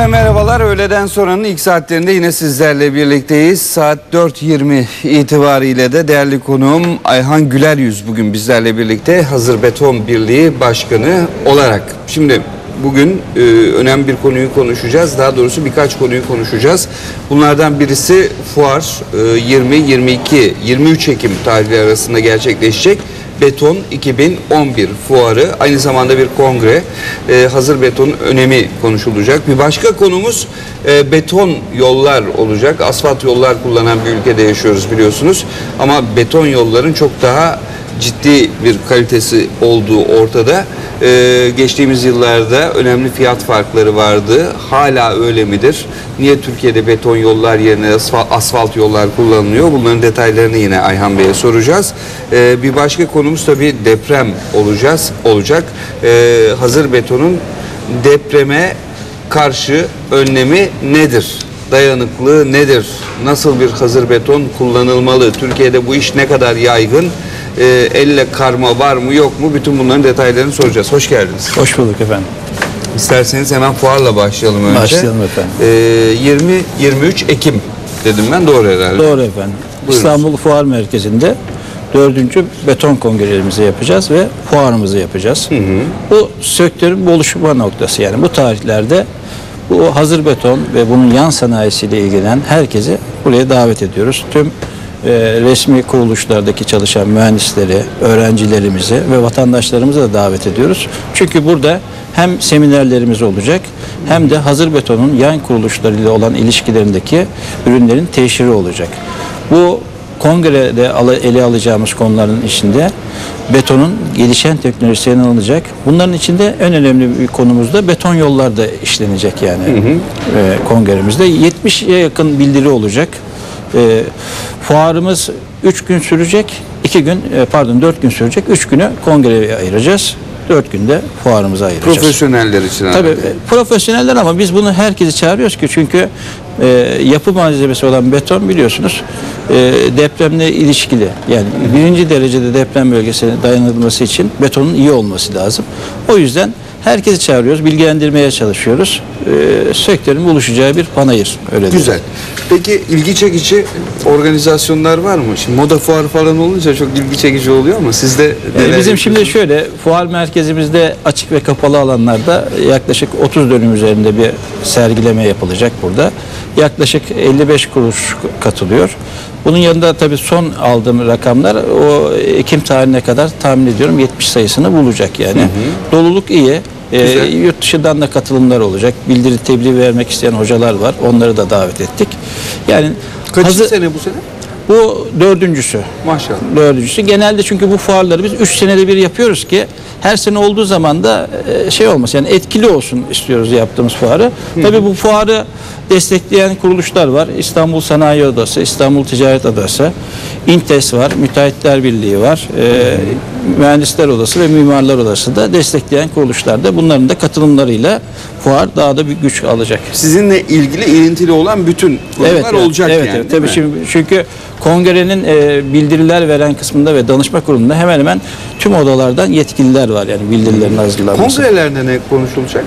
Efendim merhabalar. Öğleden sonranın ilk saatlerinde yine sizlerle birlikteyiz. Saat 4.20 itibariyle de değerli konuğum Ayhan Güler Yüz bugün bizlerle birlikte Hazır Beton Birliği Başkanı olarak. Şimdi bugün e, önemli bir konuyu konuşacağız. Daha doğrusu birkaç konuyu konuşacağız. Bunlardan birisi fuar e, 20, 22, 23 Ekim tarihleri arasında gerçekleşecek. Beton 2011 fuarı aynı zamanda bir kongre Ee, hazır betonun önemi konuşulacak. Bir başka konumuz e, beton yollar olacak. Asfalt yollar kullanan bir ülkede yaşıyoruz biliyorsunuz. Ama beton yolların çok daha ciddi bir kalitesi olduğu ortada. Ee, geçtiğimiz yıllarda önemli fiyat farkları vardı. Hala öyle midir? Niye Türkiye'de beton yollar yerine asfalt, asfalt yollar kullanılıyor? Bunların detaylarını yine Ayhan Bey'e soracağız. Ee, bir başka konumuz tabii deprem olacağız olacak. Ee, hazır betonun depreme karşı önlemi nedir? Dayanıklığı nedir? Nasıl bir hazır beton kullanılmalı? Türkiye'de bu iş ne kadar yaygın? Ee, elle karma var mı yok mu? Bütün bunların detaylarını soracağız. Hoş geldiniz. Hoş bulduk efendim. İsterseniz hemen fuarla başlayalım önce. Başlayalım efendim. Ee, 20-23 Ekim dedim ben doğru herhalde. Doğru efendim. İstanbul Fuar Merkezi'nde dördüncü beton kongrelerimizi yapacağız ve fuarımızı yapacağız. Bu sektörün buluşma noktası yani bu tarihlerde bu hazır beton ve bunun yan sanayisiyle ilgilenen herkesi buraya davet ediyoruz. Tüm e, resmi kuruluşlardaki çalışan mühendisleri, öğrencilerimizi ve vatandaşlarımızı da davet ediyoruz. Çünkü burada hem seminerlerimiz olacak hem de hazır betonun yan kuruluşlarıyla olan ilişkilerindeki ürünlerin teşhiri olacak. Bu kongrede ele alacağımız konuların içinde betonun gelişen teknolojisi ele alınacak. Bunların içinde en önemli bir konumuz da beton yollar da işlenecek yani e, kongremizde. 70'e yakın bildiri olacak. E, fuarımız 3 gün sürecek. 2 gün e, pardon 4 gün sürecek. 3 günü kongreye ayıracağız. 4 günde fuarımıza ayıracağız. Profesyoneller için Tabii herhalde. profesyoneller ama biz bunu herkesi çağırıyoruz ki çünkü e, yapı malzemesi olan beton biliyorsunuz e, depremle ilişkili. Yani birinci derecede deprem bölgesine dayanılması için betonun iyi olması lazım. O yüzden herkesi çağırıyoruz, bilgilendirmeye çalışıyoruz. E, sektörün buluşacağı bir panayır. Öyle. Güzel. Peki ilgi çekici organizasyonlar var mı? Şimdi moda fuarı falan olunca çok ilgi çekici oluyor ama sizde Ee, neler Bizim şimdi şöyle fuar merkezimizde açık ve kapalı alanlarda yaklaşık 30 dönüm üzerinde bir sergileme yapılacak burada. Yaklaşık 55 kuruş katılıyor. Bunun yanında tabii son aldığım rakamlar o Ekim tarihine kadar tahmin ediyorum 70 sayısını bulacak yani. Doluluk iyi. Güzel. yurt dışından da katılımlar olacak. Bildiri tebliğ vermek isteyen hocalar var. Onları da davet ettik. Yani Kaçıncı hazır- sene bu sene? Bu dördüncüsü. Maşallah. Dördüncüsü. Genelde çünkü bu fuarları biz 3 senede bir yapıyoruz ki her sene olduğu zaman da e, şey olmasın yani etkili olsun istiyoruz yaptığımız fuarı. Tabii bu fuarı destekleyen kuruluşlar var. İstanbul Sanayi Odası, İstanbul Ticaret Odası, İntes var, Müteahhitler Birliği var, e, Mühendisler Odası ve Mimarlar Odası da destekleyen kuruluşlar da bunların da katılımlarıyla fuar daha da bir güç alacak. Sizinle ilgili ilintili olan bütün konular evet, olacak evet, yani. Evet, tabii şimdi çünkü kongrenin e, bildiriler veren kısmında ve danışma kurulunda hemen hemen tüm odalardan yetkililer var yani bildirilerin hazırlanması. Kongrelerde ne konuşulacak?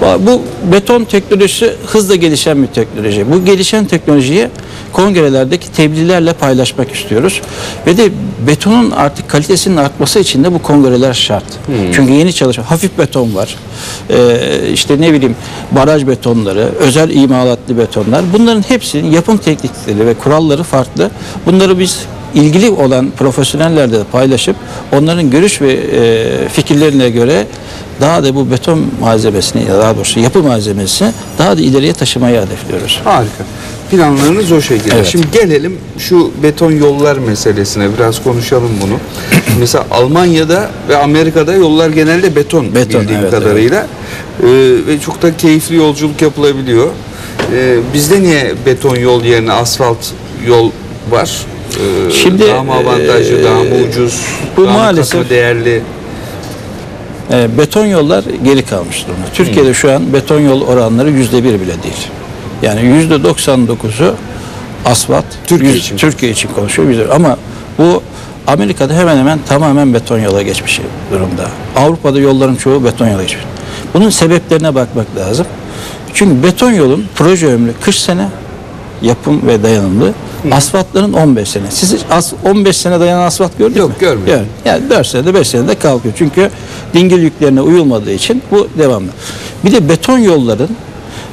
Bu beton teknolojisi hızla gelişen bir teknoloji. Bu gelişen teknolojiyi kongrelerdeki tebliğlerle paylaşmak istiyoruz. Ve de betonun artık kalitesinin artması için de bu kongreler şart. Çünkü yeni çalışma, hafif beton var. Ee, işte ne bileyim baraj betonları, özel imalatlı betonlar. Bunların hepsinin yapım teknikleri ve kuralları farklı. Bunları biz ilgili olan profesyonellerle paylaşıp onların görüş ve e, fikirlerine göre daha da bu beton malzemesini ya daha doğrusu yapı malzemesini daha da ileriye taşımayı hedefliyoruz. Harika. Planlarınız o şekilde. Evet. Şimdi gelelim şu beton yollar meselesine biraz konuşalım bunu. Mesela Almanya'da ve Amerika'da yollar genelde beton, Beton, bildiğim evet, kadarıyla. Ee, ve çok da keyifli yolculuk yapılabiliyor. Ee, bizde niye beton yol yerine asfalt yol var? Ee, Şimdi, daha mı avantajlı, e, daha mı ucuz, bu daha mı maalesef- katma değerli? E, beton yollar geri kalmış durumda. Türkiye'de şu an beton yol oranları yüzde bir bile değil. Yani yüzde 99'u asfalt. Türkiye yüz- için. Türkiye için konuşuyor. Yüzde- Ama bu Amerika'da hemen hemen tamamen beton yola geçmiş durumda. Avrupa'da yolların çoğu beton yola geçmiş. Bunun sebeplerine bakmak lazım. Çünkü beton yolun proje ömrü 40 sene yapım ve dayanımlı. Asfaltların 15 sene. Siz hiç as- 15 sene dayanan asfalt gördünüz Yok, mü? görmedim. Yani, yani 4 senede 5 senede kalkıyor. Çünkü dingil yüklerine uyulmadığı için bu devamlı. Bir de beton yolların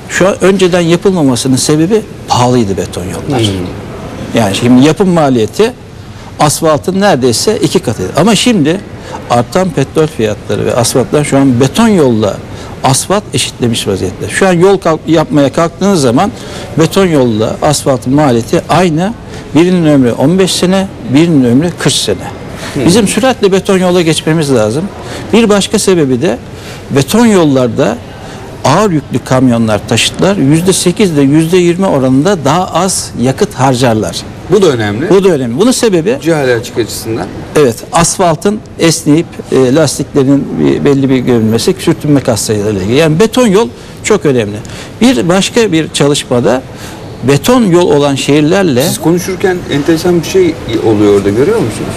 şu an önceden yapılmamasının sebebi pahalıydı beton yollar. Yani şimdi yapım maliyeti asfaltın neredeyse iki katıydı. Ama şimdi artan petrol fiyatları ve asfaltlar şu an beton yolla asfalt eşitlemiş vaziyette. Şu an yol kalk- yapmaya kalktığınız zaman beton yolla asfaltın maliyeti aynı. Birinin ömrü 15 sene, birinin ömrü 40 sene. Bizim süratle beton yola geçmemiz lazım. Bir başka sebebi de beton yollarda ağır yüklü kamyonlar, taşıtlar %8 ile %20 oranında daha az yakıt harcarlar. Bu da önemli. Bu da önemli. Bunun sebebi Cihale açık açısından. evet asfaltın esneyip e, lastiklerin bir, belli bir görünmesi sürtünme kaslarıyla ilgili. Yani beton yol çok önemli. Bir başka bir çalışmada beton yol olan şehirlerle Siz konuşurken enteresan bir şey oluyor orada görüyor musunuz?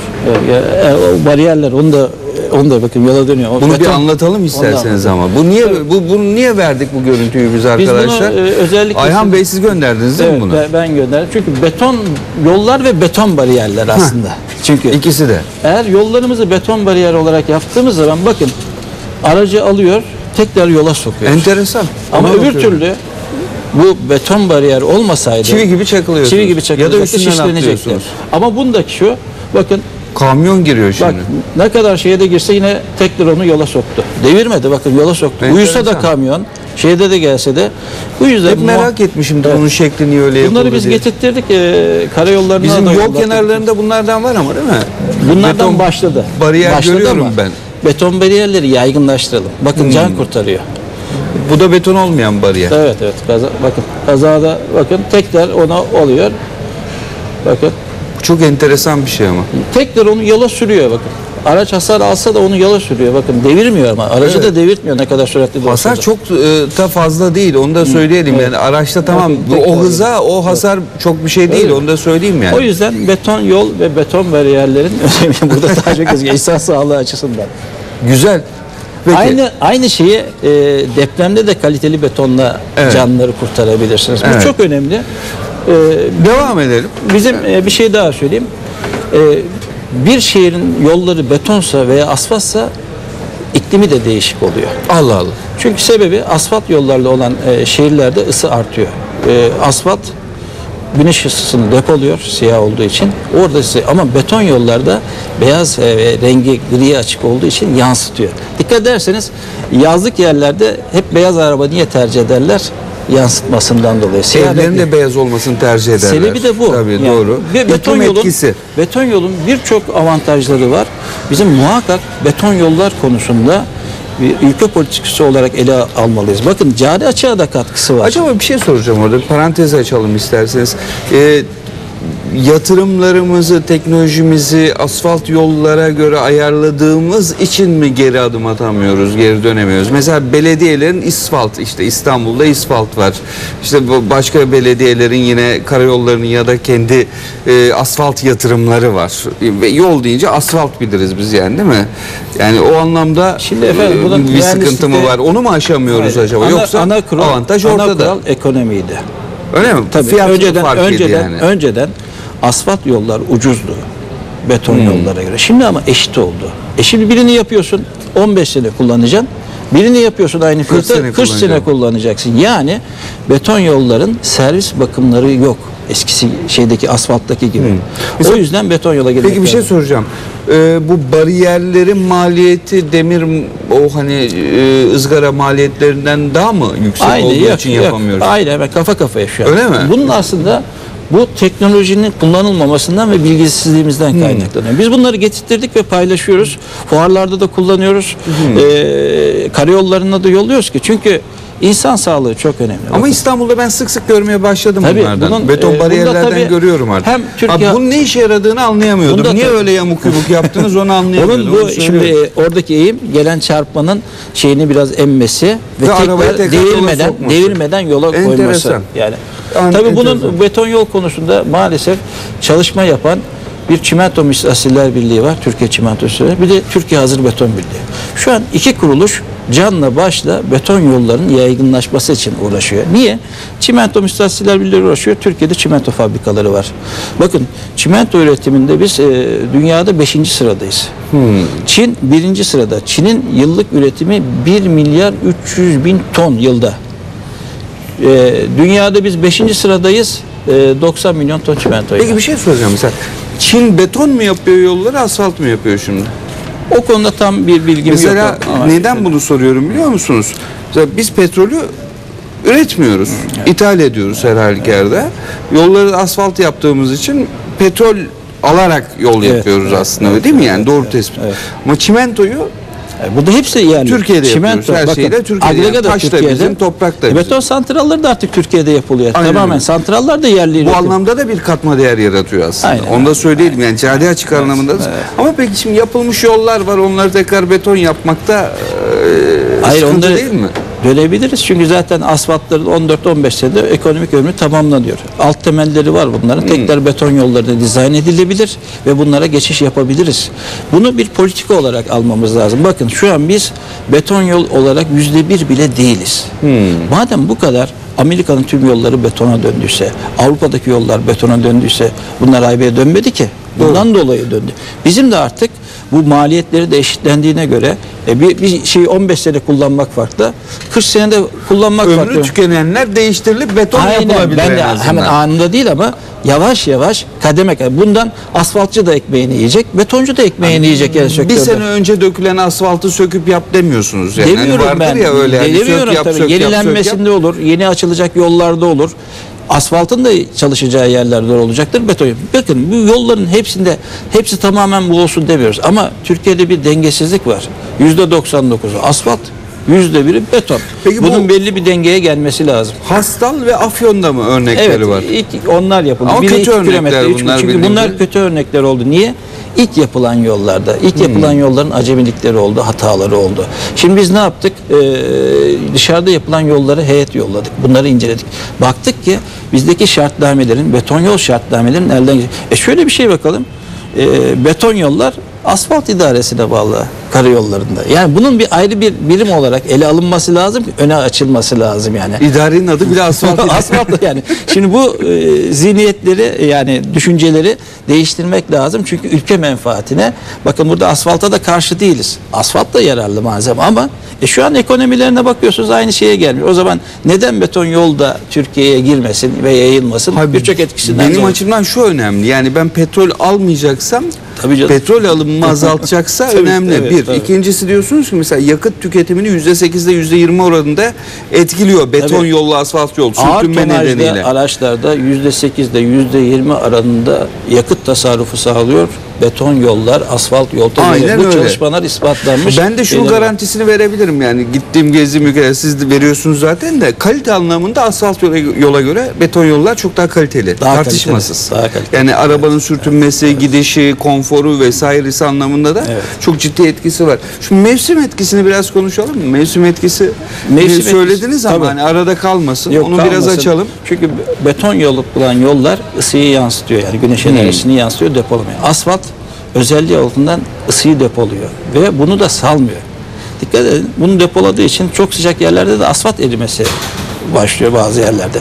e, e, o bariyerler onu da onu da bakın yola dönüyor. O Bunu bir beton- anlatalım isterseniz ama. Bu niye bu bunu niye verdik bu görüntüyü biz Biz bunu, arkadaşlar? e, özellikle Ayhan siz- Bey siz gönderdiniz değil mi Evet, bunu? ben, ben gönderdim. Çünkü beton yollar ve beton bariyerler aslında. Çünkü İkisi de. Eğer yollarımızı beton bariyer olarak yaptığımız zaman bakın aracı alıyor tekrar yola sokuyor. Enteresan. Ama Ona öbür bakıyorum. türlü bu beton bariyer olmasaydı çivi gibi çakılıyorsunuz. çivi gibi Ya da çakılacaktı, şişlenecekti. Ama bundaki şu bakın Kamyon giriyor şimdi. bak ne kadar şeye de girse yine tekrar onu yola soktu. Devirmedi bakın yola soktu. Enteresan. Uyusa da kamyon şeyde de gelse de bu yüzden Hep merak etmişimdir bunun şekli niye öyle Bunları biz diye. getirttirdik e, karayollarına Bizim yol yolladık. kenarlarında bunlardan var ama değil mi? Bunlardan Beton başladı. Bariyer başladı görüyorum ama ben. Beton bariyerleri yaygınlaştıralım. Bakın Hmm. can kurtarıyor. Bu da beton olmayan bariyer. Evet evet. Kaza, bakın kazada bakın tekrar ona oluyor. Bakın Çok enteresan bir şey ama. tekrar onu yola sürüyor bakın. Araç hasar alsa da onu yola sürüyor. Bakın devirmiyor ama. Aracı da devirtmiyor ne kadar süratli de olsa Hasar da. çok e, da fazla değil onu da söyleyelim yani araçta tamam Bakın, o hıza o hasar çok bir şey değil Evet. onu da söyleyeyim yani. O yüzden beton yol ve beton bariyerlerin önemi burada daha çok. İnsan sağlığı açısından. Güzel. Peki. Aynı aynı şeyi e, depremde de kaliteli betonla Evet. canları kurtarabilirsiniz. Bu Evet. çok önemli. E, Devam edelim. bizim e, bir şey daha söyleyeyim. E, bir şehrin yolları betonsa veya asfaltsa iklimi de değişik oluyor. Allah Allah. Çünkü sebebi asfalt yollarla olan e, şehirlerde ısı artıyor. E, asfalt güneş ısısını depoluyor siyah olduğu için. Orada ise ama beton yollarda beyaz e, rengi gri açık olduğu için yansıtıyor. Dikkat ederseniz yazlık yerlerde hep beyaz araba niye tercih ederler? Yansıtmasından dolayı. Evlerin de beyaz olmasını tercih ederler. Sebebi de bu. Tabii Yani doğru. Ve beton yolun etkisi. beton yolun birçok avantajları var. Bizim muhakkak beton yollar konusunda bir ülke politikası olarak ele almalıyız. Bakın cari açığa da katkısı var. Acaba bir şey soracağım orada. Bir parantez açalım isterseniz. Ee, yatırımlarımızı, teknolojimizi asfalt yollara göre ayarladığımız için mi geri adım atamıyoruz, geri dönemiyoruz? Mesela belediyelerin isfalt, işte İstanbul'da isfalt var. İşte başka belediyelerin yine karayollarının ya da kendi e, asfalt yatırımları var. Ve yol deyince asfalt biliriz biz yani değil mi? Yani o anlamda Şimdi efendim e, bunun bir sıkıntı mı var? Onu mu aşamıyoruz Hayır. acaba? Ana- Yoksa ana kural, avantaj ana ortada. kural ekonomiydi. Öyle mi? Tabii Fiyat önceden önceden yani. önceden asfalt yollar ucuzdu beton Hmm. yollara göre. Şimdi ama eşit oldu. E şimdi birini yapıyorsun 15 sene kullanacaksın. Birini yapıyorsun aynı 40 fiyata sene 40 sene kullanacağım. kullanacaksın. Yani beton yolların servis bakımları yok. Eskisi şeydeki asfalttaki gibi. O yüzden beton yola girmek Peki bir şey soracağım. Ee, bu bariyerlerin maliyeti demir o hani e, ızgara maliyetlerinden daha mı yüksek Aynı olduğu yok, için yok. yapamıyoruz? Aynı hemen kafa kafaya şu an. Öyle mi? Bunun aslında bu teknolojinin kullanılmamasından ve bilgisizliğimizden kaynaklanıyor. Biz bunları getirttirdik ve paylaşıyoruz. Fuarlarda da kullanıyoruz. Ee, karayollarına da yolluyoruz ki çünkü insan sağlığı çok önemli. Ama Bakın, İstanbul'da ben sık sık görmeye başladım Tabii, bunlardan. bunun, Beton e, bariyerlerden tabii görüyorum artık. hem Türkiye- Abi bunun ne işe yaradığını anlayamıyordum. Bunda Niye tabii- öyle yamuk yumuk yaptınız onu anlayamıyordum. Onun bu onu şimdi e, oradaki eğim gelen çarpmanın şeyini biraz emmesi ve, Ve tekrar devirmeden devirmeden yola koyması. Enteresan. Yani Yani tabii bunun beton yol konusunda maalesef çalışma yapan bir çimento müessesler birliği var. Türkiye Çimento Müessesleri. Bir de Türkiye Hazır Beton Birliği. Şu an iki kuruluş canla başla beton yolların yaygınlaşması için uğraşıyor. Niye? Çimento Müstahsiller Birliği uğraşıyor. Türkiye'de çimento fabrikaları var. Bakın çimento üretiminde biz e, dünyada 5. sıradayız. Çin birinci sırada. Çin'in yıllık üretimi 1 milyar 300 bin ton yılda. E, dünyada biz 5. sıradayız. E, 90 milyon ton çimento. Peki bir şey soracağım mesela. Çin beton mu yapıyor yolları, asfalt mı yapıyor şimdi? O konuda tam bir bilgim Mesela yok. ama- neden bunu soruyorum biliyor musunuz? Mesela biz petrolü üretmiyoruz. ithal ediyoruz her halükarda. Yolları asfalt yaptığımız için petrol alarak yol Evet, yapıyoruz evet, aslında evet, değil mi evet, yani doğru evet, tespit. evet. Ama çimentoyu E, Bu da hepsi yani. Türkiye'de yapıyoruz. Her şeyi de Türkiye'de. Yani da taş da Türkiye'de. bizim, toprak da E, bizim. Beton santralları da artık Türkiye'de yapılıyor. Aynen Tamamen santrallar da yerli bu üretim. anlamda da bir katma değer yaratıyor aslında. Aynen. Onu da söyleyelim yani cari açık anlamında. da. Ama peki şimdi yapılmış yollar var. Onları tekrar beton yapmakta e, Hayır onları değil mi? Bölebiliriz. Çünkü zaten asfaltların 14-15 senede ekonomik ömrü tamamlanıyor. Alt temelleri var bunların. Hmm. Tekrar beton yolları dizayn edilebilir ve bunlara geçiş yapabiliriz. Bunu bir politika olarak almamız lazım. Bakın şu an biz beton yol olarak yüzde bir bile değiliz. Hmm. Madem bu kadar Amerika'nın tüm yolları betona döndüyse, Avrupa'daki yollar betona döndüyse bunlar haybeye dönmedi ki. Bundan dolayı döndü. Bizim de artık bu maliyetleri de eşitlendiğine göre e, bir, bir şeyi 15 sene kullanmak farklı, 40 senede kullanmak Ömrü farklı. tükenenler değiştirilip beton Aynen yapılabilir ben en de hemen anında değil ama yavaş yavaş kademe kademe. Bundan asfaltçı da ekmeğini yiyecek, betoncu da ekmeğini yiyecek yani bir sektörde. sene önce dökülen asfaltı söküp yap demiyorsunuz yani. Demiyorum vardır ben. ya öyle yani sök Demiyorum yap, tabii. sök yap, sök Yenilenmesinde yap. olur. Yeni açılacak yollarda olur. Asfaltın da çalışacağı yerlerde olacaktır beton. Bakın bu yolların hepsinde hepsi tamamen bu olsun demiyoruz. Ama Türkiye'de bir dengesizlik var. Yüzde 99'u asfalt, yüzde biri beton. Peki bu- Bunun belli bir dengeye gelmesi lazım. Hastal ve Afyon'da mı örnekleri Evet, var? ilk onlar yapıldı. Ama Biri kötü iki örnekler kilometre, üç bunlar Çünkü bildiğim bunlar kötü örnekler oldu. Niye? İlk yapılan yollarda, ilk Hmm. yapılan yolların acemilikleri oldu, hataları oldu. Şimdi biz ne yaptık? Ee, dışarıda yapılan yolları heyet yolladık. Bunları inceledik. Baktık ki bizdeki şartnamelerin, beton yol şartnamelerin elden. E şöyle bir şey bakalım. Ee, beton yollar asfalt idaresine bağlı karayollarında. Yani bunun bir ayrı bir birim olarak ele alınması lazım öne açılması lazım yani. İdarenin adı bile asfalt. Asfalt yani. Şimdi bu e, zihniyetleri yani düşünceleri değiştirmek lazım. Çünkü ülke menfaatine bakın burada asfalta da karşı değiliz. Asfalt da yararlı malzeme ama e, şu an ekonomilerine bakıyorsunuz aynı şeye gelmiyor. O zaman neden beton yolda Türkiye'ye girmesin ve yayılmasın? Birçok etkisinden Benim açımdan şu önemli. Yani ben petrol almayacaksam Tabii canım. petrol alımımı azaltacaksa önemli. evet, bir. Tabii. İkincisi diyorsunuz ki mesela yakıt tüketimini %8'de %20 oranında etkiliyor. Beton Tabii. yollu asfalt yol sürtünme nedeniyle. araçlarda %8 ile %20 aralığında yakıt tasarrufu sağlıyor. Beton yollar, asfalt yol. Tabii Aynen Bu öyle. çalışmalar ispatlanmış. Ben de şunun garantisini verebilirim yani gittiğim gezdiğim ülkelerde siz de veriyorsunuz zaten de kalite anlamında asfalt yola, yola göre beton yollar çok daha kaliteli. Daha tartışmasız. kaliteli, daha kaliteli. Yani arabanın sürtünmesi, gidişi, konforu vesairesi anlamında da Evet. çok ciddi etkisi var. Şu mevsim etkisini biraz konuşalım mı? Mevsim etkisi Mevsim bir etkisi, söylediniz ama tabii. hani arada kalmasın. Yok, Onu biraz kalmasın. açalım. Çünkü beton yolu olan yollar ısıyı yansıtıyor. Yani güneş Hmm. enerjisini yansıtıyor, depolamıyor. Asfalt özelliği altından ısıyı depoluyor ve bunu da salmıyor. Dikkat edin. Bunu depoladığı için çok sıcak yerlerde de asfalt erimesi başlıyor bazı yerlerde.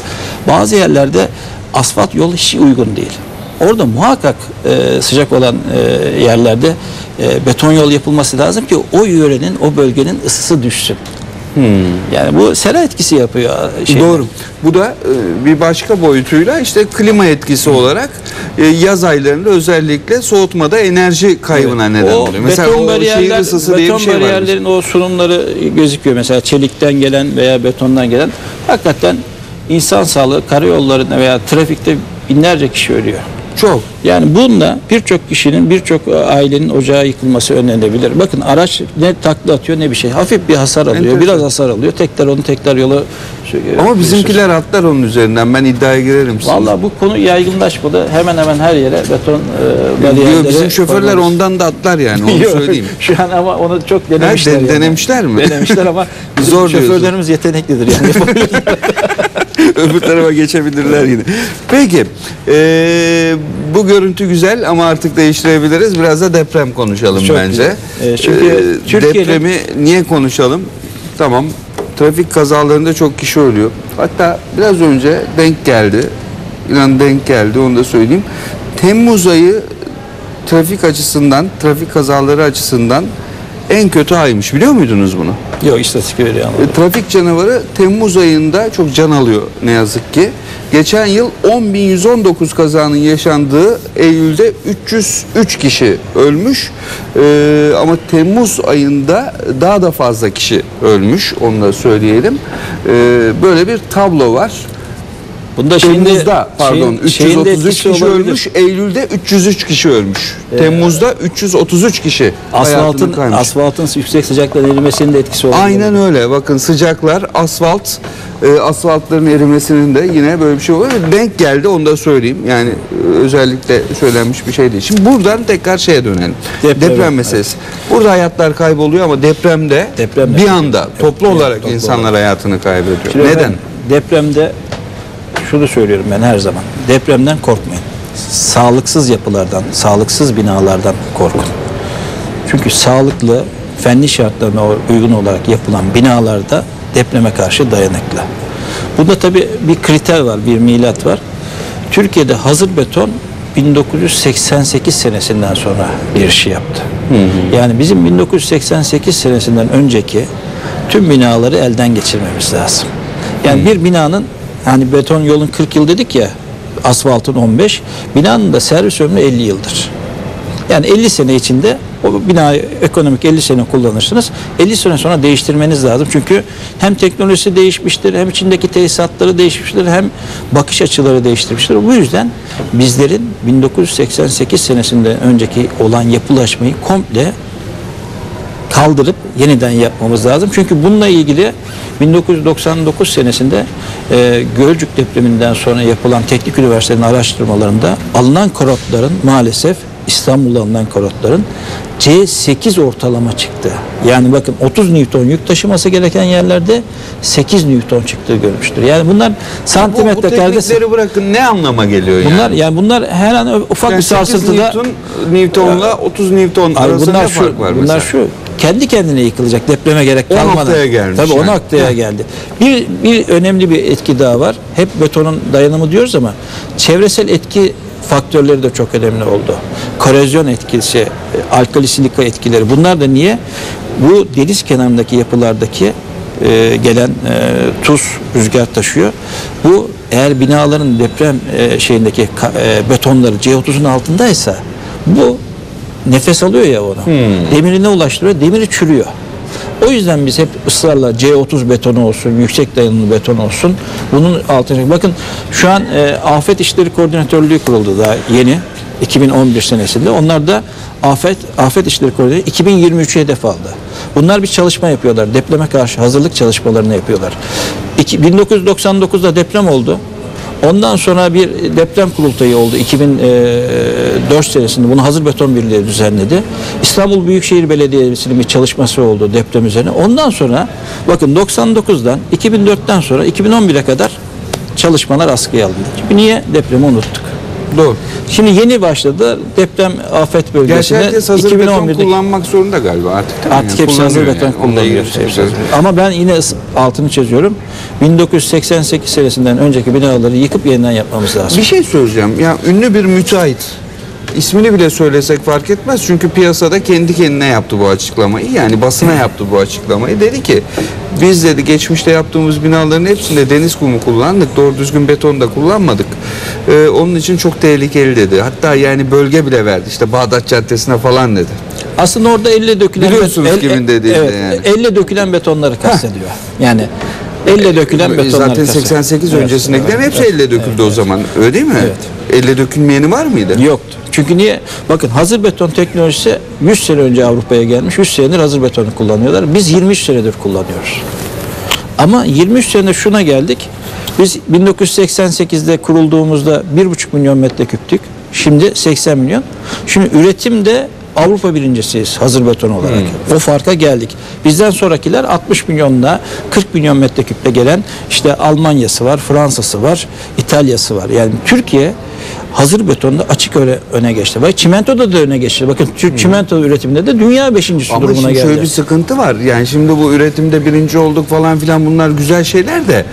Bazı yerlerde asfalt yol hiç uygun değil. Orada muhakkak e, sıcak olan e, yerlerde e, beton yol yapılması lazım ki o yörenin, o bölgenin ısısı düşsün. Yani bu sera etkisi yapıyor. Şey, Hmm. Doğru. Bu da e, bir başka boyutuyla işte klima etkisi olarak e, yaz aylarında özellikle soğutmada enerji kaybına neden o oluyor. Mesela beton bariyerler, ısısı diye bir beton şey var. bariyerlerin o sunumları gözüküyor. Mesela çelikten gelen veya betondan gelen. Hakikaten insan sağlığı karayollarında veya trafikte binlerce kişi ölüyor. Çok. Yani bununla birçok kişinin, birçok ailenin ocağı yıkılması önlenebilir. Bakın araç ne takla atıyor ne bir şey. Hafif bir hasar alıyor, Enteresan. biraz hasar alıyor. Tekrar onu tekrar yola Ama bizimkiler atlar onun üzerinden. Ben iddiaya girerim. Vallahi bu konu yaygınlaşmadı. Hemen hemen her yere beton e, Diyor, bariyerleri bizim şoförler koymalıyız. ondan da atlar yani onu Yok, söyleyeyim. Şu an ama onu çok denemişler. den- yani. denemişler mi? Denemişler ama Zor diyorsun. şoförlerimiz yeteneklidir yani. Öbür tarafa geçebilirler yine. Peki. E, bu görüntü güzel ama artık değiştirebiliriz. Biraz da deprem konuşalım Çok bence. güzel. E, çünkü Türkiye'nin- depremi niye konuşalım? tamam trafik kazalarında çok kişi ölüyor. Hatta biraz önce denk geldi. İnan denk geldi onu da söyleyeyim. Temmuz ayı trafik açısından, trafik kazaları açısından en kötü aymış. Biliyor muydunuz bunu? Yok istatistik veriyor ama. E, Trafik canavarı Temmuz ayında çok can alıyor ne yazık ki. Geçen yıl 10.119 kazanın yaşandığı Eylül'de 303 kişi ölmüş. E, ama Temmuz ayında daha da fazla kişi ölmüş onu da söyleyelim. E, böyle bir tablo var. Bunda şimdi Temmuz'da pardon şeyin- şeyin de 333 etkisi kişi olabilir. ölmüş, Eylül'de 303 kişi ölmüş. Temmuz'da 333 kişi Asfaltın kaymış. asfaltın yüksek sıcaklıkla erimesinin de etkisi olabilir. Aynen öyle. Bakın sıcaklar, asfalt, e, asfaltların erimesinin de yine böyle bir şey oluyor. Denk geldi onu da söyleyeyim. Yani e, özellikle söylenmiş bir şey değil. Şimdi buradan tekrar şeye dönelim. Deprem, Deprem, meselesi. Burada hayatlar kayboluyor ama depremde, Depremde. bir anda toplu Evet, olarak toplu insanlar hayatını kaybediyor. Şimdi Neden? depremde şunu söylüyorum ben her zaman. Depremden korkmayın. Sağlıksız yapılardan, sağlıksız binalardan korkun. Çünkü sağlıklı, fenli şartlarına uygun olarak yapılan binalarda depreme karşı dayanıklı. Bunda tabii bir kriter var, bir milat var. Türkiye'de hazır beton 1988 senesinden sonra girişi yaptı. Yani bizim 1988 senesinden önceki tüm binaları elden geçirmemiz lazım. Yani bir binanın hani beton yolun 40 yıl dedik ya asfaltın 15 binanın da servis ömrü 50 yıldır. Yani 50 sene içinde o binayı ekonomik 50 sene kullanırsınız. 50 sene sonra değiştirmeniz lazım. Çünkü hem teknolojisi değişmiştir, hem içindeki tesisatları değişmiştir, hem bakış açıları değiştirmiştir. Bu yüzden bizlerin 1988 senesinden önceki olan yapılaşmayı komple kaldırıp yeniden yapmamız lazım. Çünkü bununla ilgili 1999 senesinde e, Gölcük depreminden sonra yapılan teknik üniversitenin araştırmalarında alınan korotların maalesef İstanbul'da alınan korotların C8 ortalama çıktı. Yani bakın 30 Newton yük taşıması gereken yerlerde 8 Newton çıktığı görmüştür. Yani bunlar bu, bu santimetre karede teknikleri bırakın ne anlama geliyor yani? bunlar yani bunlar her an ufak Yani bir 8 sarsıntıda Newton, Newton'la 30 Newton arasında bunlar ne şu, fark var bunlar mesela? şu. Kendi kendine yıkılacak depreme gerek O kalmadan. noktaya gelmiş Tabii o yani. noktaya geldi. Bir, bir önemli bir etki daha var. Hep betonun dayanımı diyoruz ama çevresel etki faktörleri de çok önemli oldu. Korozyon etkisi, e, alkali silika etkileri. Bunlar da niye? Bu deniz kenarındaki yapılardaki e, gelen e, tuz rüzgar taşıyor. Bu eğer binaların deprem e, şeyindeki e, betonları C30'un altındaysa bu nefes alıyor ya onu. Demirine ulaştırıyor, demiri çürüyor. O yüzden biz hep ısrarla C30 betonu olsun, yüksek dayanımlı beton olsun. Bunun altına bakın şu an e, Afet İşleri Koordinatörlüğü kuruldu daha yeni 2011 senesinde. Onlar da Afet Afet İşleri Koordinatörlüğü 2023'e hedef aldı. Bunlar bir çalışma yapıyorlar. Depreme karşı hazırlık çalışmalarını yapıyorlar. İki- 1999'da deprem oldu. Ondan sonra bir deprem kurultayı oldu 2004 senesinde. Bunu Hazır Beton Birliği düzenledi. İstanbul Büyükşehir Belediyesi'nin bir çalışması oldu deprem üzerine. Ondan sonra bakın 99'dan 2004'ten sonra 2011'e kadar çalışmalar askıya alındı. Niye depremi unuttuk? Doğru. Şimdi yeni başladı deprem afet Gerçi bölgesinde herkes hazır beton 2011'deki kullanmak zorunda galiba artık. değil mi? Artık Yani hepsi hazır beton yani. Kullanıyor. ilgili Hepsi hazır. Ama ben yine altını çiziyorum. 1988 senesinden önceki binaları yıkıp yeniden yapmamız lazım. Bir şey söyleyeceğim. Ya ünlü bir müteahhit. İsmini bile söylesek fark etmez. Çünkü piyasada kendi kendine yaptı bu açıklamayı. Yani basına yaptı bu açıklamayı. Dedi ki biz dedi geçmişte yaptığımız binaların hepsinde deniz kumu kullandık. Doğru düzgün beton da kullanmadık. Ee, onun için çok tehlikeli dedi. Hatta yani bölge bile verdi. İşte Bağdat Caddesi'ne falan dedi. Aslında orada elle dökülen Biliyorsunuz el- kimin dediğini evet, yani. Elle dökülen betonları kastediyor. Yani elle dökülen betonları Zaten kastediyor. 88 Evet, öncesindekilerin hepsi evet, elle döküldü evet, o zaman. Öyle değil mi? Evet. Elle dökülmeyeni var mıydı? Yoktu. Çünkü niye? Bakın hazır beton teknolojisi 100 sene önce Avrupa'ya gelmiş. 100 senedir hazır betonu kullanıyorlar. Biz 23 senedir kullanıyoruz. Ama 23 sene şuna geldik. Biz 1988'de kurulduğumuzda 1,5 milyon metreküptük. Şimdi 80 milyon. Şimdi üretimde Avrupa birincisiyiz hazır beton olarak. O farka geldik. Bizden sonrakiler 60 milyonla 40 milyon metreküple gelen işte Almanya'sı var, Fransa'sı var, İtalya'sı var. Yani Türkiye hazır betonda açık öne, öne geçti. Bak çimentoda da öne geçti. Bakın Türk çimento üretiminde de dünya beşincisi Ama durumuna geldi. şöyle bir sıkıntı var. Yani şimdi bu üretimde birinci olduk falan filan bunlar güzel şeyler de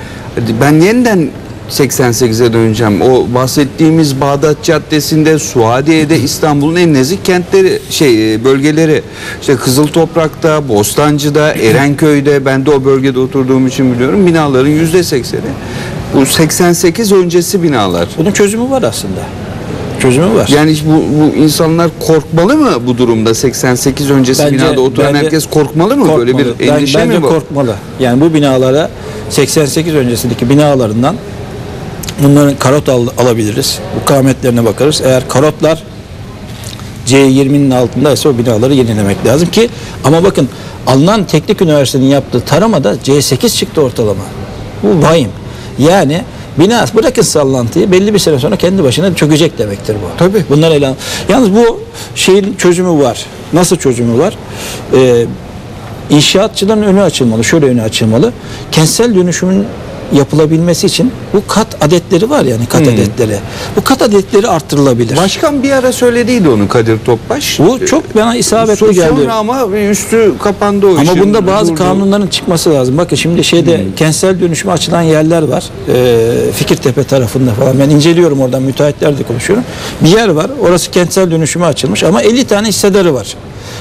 ben yeniden 88'e döneceğim. O bahsettiğimiz Bağdat Caddesi'nde, Suadiye'de İstanbul'un en nezik kentleri, şey e, bölgeleri. İşte Kızıl Toprak'ta, Bostancı'da, Erenköy'de ben de o bölgede oturduğum için biliyorum. Binaların yüzde sekseni bu 88 öncesi binalar. Bunun çözümü var aslında. Çözümü var. Yani bu, bu insanlar korkmalı mı bu durumda 88 öncesi Bence- binada oturan bence herkes korkmalı mı böyle Korkmalı. bir Ben- endişe bence mi bu? korkmalı. Yani bu binalara 88 öncesindeki binalarından bunların karot al- alabiliriz. Bu kametlerine bakarız. Eğer karotlar C20'nin altındaysa o binaları yenilemek lazım ki ama bakın alınan teknik üniversitenin yaptığı taramada C8 çıktı ortalama. Bu vahim. Yani bina bırakın sallantıyı belli bir süre sonra kendi başına çökecek demektir bu. Tabii. Bunlar ele al- Yalnız bu şeyin çözümü var. Nasıl çözümü var? Ee, inşaatçıların önü açılmalı. Şöyle önü açılmalı. Kentsel dönüşümün yapılabilmesi için bu kat adetleri var yani kat adetleri. Bu kat adetleri arttırılabilir. Başkan bir ara söylediydi onu Kadir Topbaş. bu çok bana isabetli So- geldi. Sonra ama üstü kapandı o Ama işin. bunda bazı Durdu. kanunların çıkması lazım. Bakın şimdi şeyde kentsel dönüşüme açılan yerler var. Ee, Fikirtepe tarafında falan. Ben inceliyorum oradan müteahhitlerle konuşuyorum. Bir yer var. Orası kentsel dönüşüme açılmış ama 50 tane hissedarı var.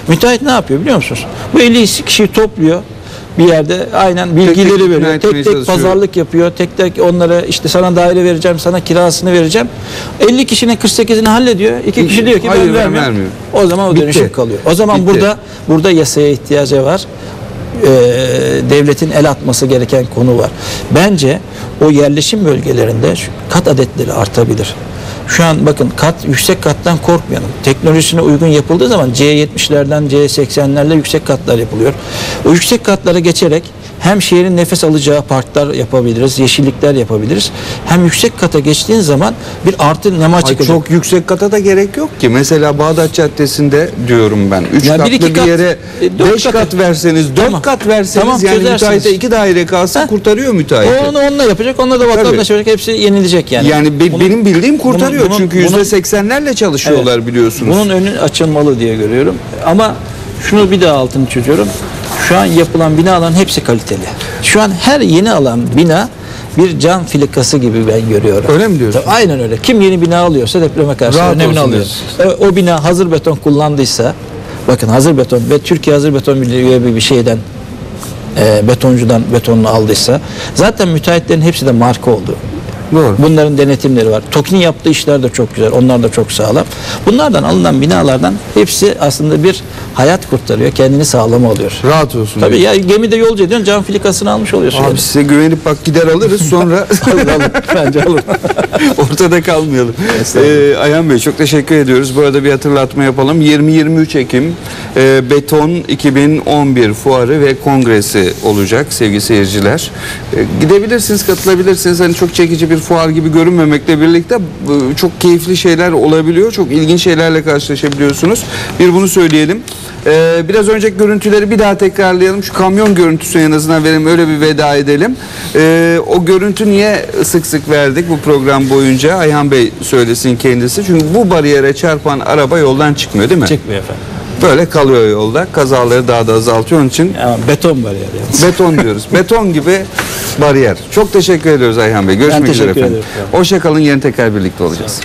Müteahhit ne yapıyor biliyor musunuz? Bu 50 kişiyi topluyor bir yerde aynen bilgileri tek ikna veriyor. Tek tek çalışıyor. pazarlık yapıyor. Tek tek onlara işte sana daire vereceğim, sana kirasını vereceğim. 50 kişinin 48'ini hallediyor. İki kişi diyor ki Hayır, ben vermiyorum. vermiyorum. O zaman o Bitti. dönüşüm kalıyor. O zaman Bitti. burada burada yasaya ihtiyacı var. Ee, devletin el atması gereken konu var. Bence o yerleşim bölgelerinde kat adetleri artabilir. Şu an bakın kat yüksek kattan korkmayalım. Teknolojisine uygun yapıldığı zaman C70'lerden C80'lerle yüksek katlar yapılıyor. O yüksek katlara geçerek hem şehrin nefes alacağı parklar yapabiliriz, yeşillikler yapabiliriz. Hem yüksek kata geçtiğin zaman bir artı nema Ay, çıkacak. çok yüksek kata da gerek yok ki. Mesela Bağdat Caddesi'nde diyorum ben. 3 Ya bir katlı iki bir kat, yere e, dört 5 kat- kat verseniz, 4 Tamam. kat verseniz Tamam, yani müteahhite 2 daire kalsın Heh. kurtarıyor müteahhiti. Onu onunla yapacak. Onunla da vatandaş yapacak. Hepsi yenilecek yani. Yani be- Bunun- benim bildiğim kurtarıyor bunun- çünkü yüzde seksenlerle çalışıyorlar Evet. biliyorsunuz. Bunun önü açılmalı diye görüyorum. Ama şunu bir daha altını çiziyorum. Şu an yapılan binaların hepsi kaliteli. Şu an her yeni alan bina bir cam filikası gibi ben görüyorum. Öyle mi diyorsun? Tabii, Aynen öyle. Kim yeni bina alıyorsa depreme karşı Rahat önemini alıyor. diyorsunuz. E, O bina hazır beton kullandıysa bakın hazır beton ve Türkiye Hazır Beton Birliği bir şeyden e, betoncudan betonunu aldıysa zaten müteahhitlerin hepsi de marka oldu. Doğru. Bunların denetimleri var. TOKİ'nin yaptığı işler de çok güzel. Onlar da çok sağlam. Bunlardan alınan binalardan hepsi aslında bir hayat kurtarıyor. Kendini sağlam alıyor. Rahat olsun. Tabii diyorsun. ya gemide yolcu ediyorsun cam filikasını almış oluyorsun. Abi size güvenip bak gider alırız sonra alır alır. Bence alır. ortada kalmayalım. Ee, Ayhan Bey çok teşekkür ediyoruz. Bu arada bir hatırlatma yapalım. 20-23 Ekim e, Beton 2011 fuarı ve kongresi olacak sevgili seyirciler. E, gidebilirsiniz, katılabilirsiniz. Hani çok çekici bir fuar gibi görünmemekle birlikte çok keyifli şeyler olabiliyor. Çok ilginç şeylerle karşılaşabiliyorsunuz. Bir bunu söyleyelim. Ee, biraz önceki görüntüleri bir daha tekrarlayalım. Şu kamyon görüntüsü en azından verelim. Öyle bir veda edelim. Ee, o görüntü niye sık sık verdik bu program boyunca? Ayhan Bey söylesin kendisi. Çünkü bu bariyere çarpan araba yoldan çıkmıyor değil mi? Çıkmıyor efendim. Böyle kalıyor yolda. Kazaları daha da azaltıyor. Onun için Ama beton var yani. beton diyoruz. Beton gibi bariyer. Çok teşekkür ediyoruz Ayhan Bey. Görüşmek üzere teşekkür efendim. ederim. Hoşçakalın. Yarın tekrar birlikte olacağız.